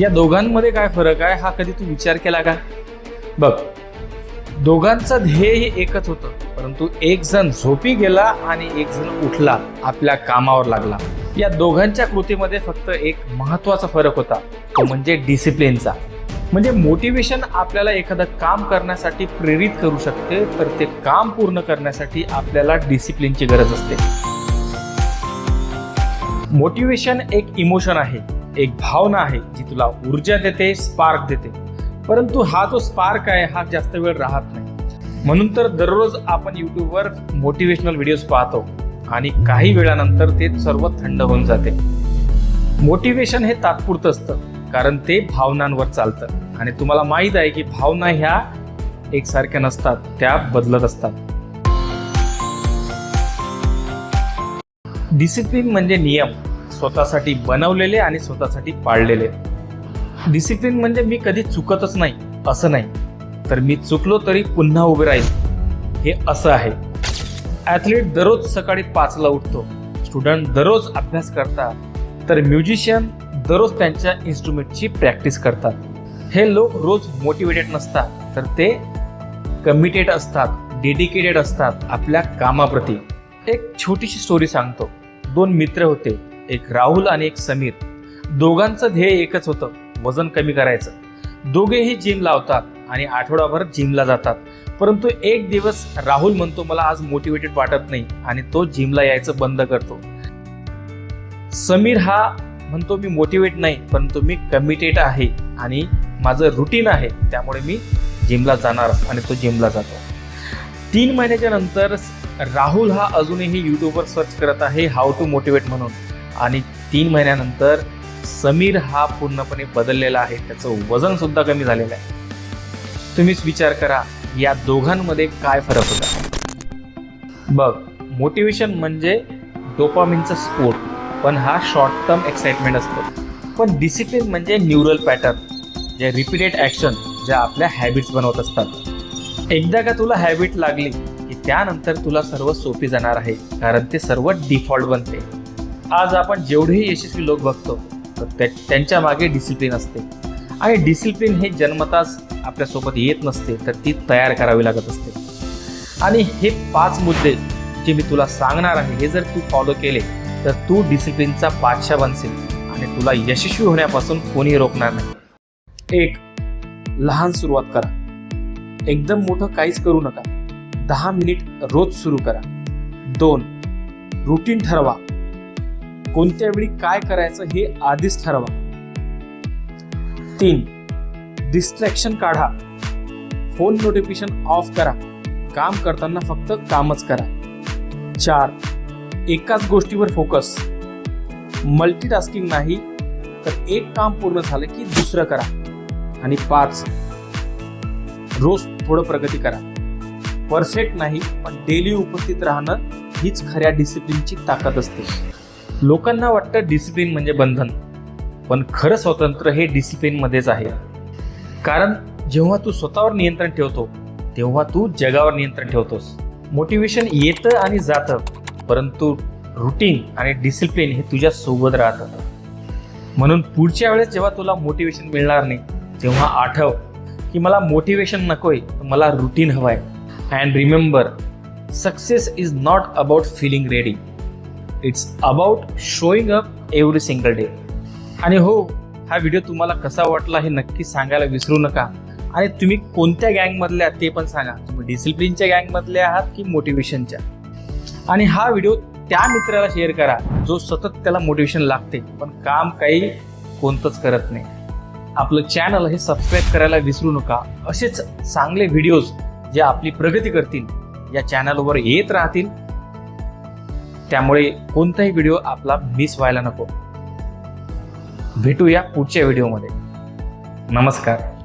या दोघांमध्ये काय फरक आहे हा कधी तू विचार केला का? बघ दोघांचं ध्येय एकच होतं परंतु एक जण झोपी गेला आणि एक जण उठला आपल्या कामावर लागला. या दोघांच्या कृतीमध्ये फक्त एक महत्त्वाचा फरक होता तो म्हणजे डिसिप्लिनचा म्हणजे मोटिवेशन आपल्याला एखादं काम करण्यासाठी प्रेरित करू शकते तर ते काम पूर्ण करण्यासाठी आपल्याला डिसिप्लिनची गरज असते. मोटिवेशन एक इमोशन आहे. एक भावना आहे जी तुला ऊर्जा देते स्पार्क देते. परंतु हा जो स्पार्क आहे हा जास्त वेळ राहत नाही. म्हणून तर दररोज आपण यूट्यूबवर मोटिवेशनल व्हिडिओज पाहतो आणि काही वेळानंतर ते सर्व थंड होऊन जाते. मोटिवेशन हे तात्पुरतं असतं कारण ते भावनांवर चालतं. आणि तुम्हाला माहीत आहे की भावना ह्या एकसारख्या नसतात त्या बदलत असतात. डिसिप्लिन म्हणजे नियम. स्वतःसाठी बनवलेले आणि स्वतःसाठी पाळलेले. डिसिप्लिन म्हणजे मी कधी चुकतच नाही असं नाही. तर मी चुकलो तरी पुन्हा उभे राहील हे असं आहे. ॲथलीट दररोज सकाळी पाचला उठतो. स्टुडंट दररोज अभ्यास करतात. तर म्युझिशियन दररोज त्यांच्या इन्स्ट्रुमेंटची प्रॅक्टिस करतात. हे लोक रोज मोटिवेटेड नसतात. तर ते कमिटेड असतात डेडिकेटेड असतात आपल्या कामाप्रती. एक छोटीशी स्टोरी सांगतो. दोन मित्र होते. एक राहुल आणि एक समीर. दोघांचं ध्येय एकच होतं वजन कमी करायचं. दोघेही जिम लावतात आणि आठवडाभर जिमला जातात. परंतु एक दिवस राहुल म्हणतो मला आज मोटिवेटेड वाटत नाही. आणि तो जिमला यायचं बंद करतो. समीर हा म्हणतो मी मोटिवेट नाही परंतु मी कमिटेड आहे आणि माझं रुटीन आहे. त्यामुळे मी जिमला जाणार आणि तो जिमला जातो. तीन महिन्याच्या नंतर राहुल हा अजूनही यूट्यूबवर सर्च करत आहे हाऊ टू मोटिवेट म्हणून. आणि तीन महिन्यानंतर समीर हा पूर्णपणे बदललेला आहे. त्याचं वजन सुद्धा कमी झालेलं आहे. तुम्हीच विचार करा या दोघांमध्ये काय फरक होता? बघ मोटिवेशन म्हणजे डोपामिनचा स्पोर्ट पण हा शॉर्ट टर्म एक्साइटमेंट असतो. पण डिसिप्लिन म्हणजे न्यूरल पॅटर्न जे रिपीटेड ॲक्शन ज्या आपल्या हॅबिट्स बनवत असतात. एकदा का तुला हॅबिट लागली की त्यानंतर तुला सर्व सोपी जाणार आहे कारण ते सर्व डिफॉल्ट बनते. आज आपण जेवढेही यशस्वी लोक बघतो तर त्या- त्यांच्या मागे डिसिप्लिन असते. आणि डिसिप्लिन हे जन्मताच आपल्यासोबत येत नसते तर ती तयार करावी लागत असते. आणि हे पाच मुद्दे जे मी तुला सांगणार आहे हे जर तू फॉलो केले तर तू डिसिप्लिनचा बादशाह बनशील. आणि तुला यशस्वी होण्यापासून कोणी रोखणार नाही. एक लहान सुरुवात करा. एकदम मोठं काहीच करू नका. दहा मिनिट रोज सुरू करा. दोन रुटीन ठरवा. कोणत्या वेळी काय करायचं हे आधीच ठरवा. तीन डिस्ट्रॅक्शन काढा. फोन नोटिफिकेशन ऑफ करा. काम करताना फक्त कामच करा. चार एकाच गोष्टीवर फोकस मल्टीटास्किंग नाही तर एक काम पूर्ण झालं की दुसरं करा. आणि पाच रोज थोडं प्रगती करा. परफेक्ट नाही पण डेली उपस्थित राहणं हीच खऱ्या डिसिप्लिनची ताकद असते. लोकांना वाटतं डिसिप्लिन म्हणजे बंधन. पण खरं स्वातंत्र्य हे डिसिप्लिनमध्येच आहे. कारण जेव्हा तू स्वतःवर नियंत्रण ठेवतो तेव्हा तू जगावर नियंत्रण ठेवतोस. मोटिवेशन येतं आणि जातं परंतु रुटीन आणि डिसिप्लिन हे तुझ्या सोबत राहतं म्हणून पुढच्या वेळेस जेव्हा तुला मोटिवेशन मिळणार नाही तेव्हा आठव की मला मोटिवेशन नकोय मला रुटीन हवंय. And remember success is not about feeling ready it's about showing up every single day आणि हो हा व्हिडिओ तुम्हाला कसा वाटला हे नक्की सांगायला विसरू नका. आणि तुम्ही कोणत्या गँगमधले आहात ते पण सांगा. तुम्ही डिसिप्लिनच्या गँगमधले आहात की मोटिवेशनच्या आणि हा व्हिडिओ त्या मित्राला शेअर करा जो सतत त्याला मोटिवेशन लागते पण काम काही कोणतंच करत नाही. आपलं चॅनल हे सबस्क्राईब करायला विसरू नका. असेच चांगले व्हिडिओज जे आपली प्रगती करतील या चॅनलवर येत राहतील त्यामुळे कोणताही व्हिडिओ आपला मिस व्हायला नको. भेटूया पुढच्या व्हिडिओमध्ये. नमस्कार.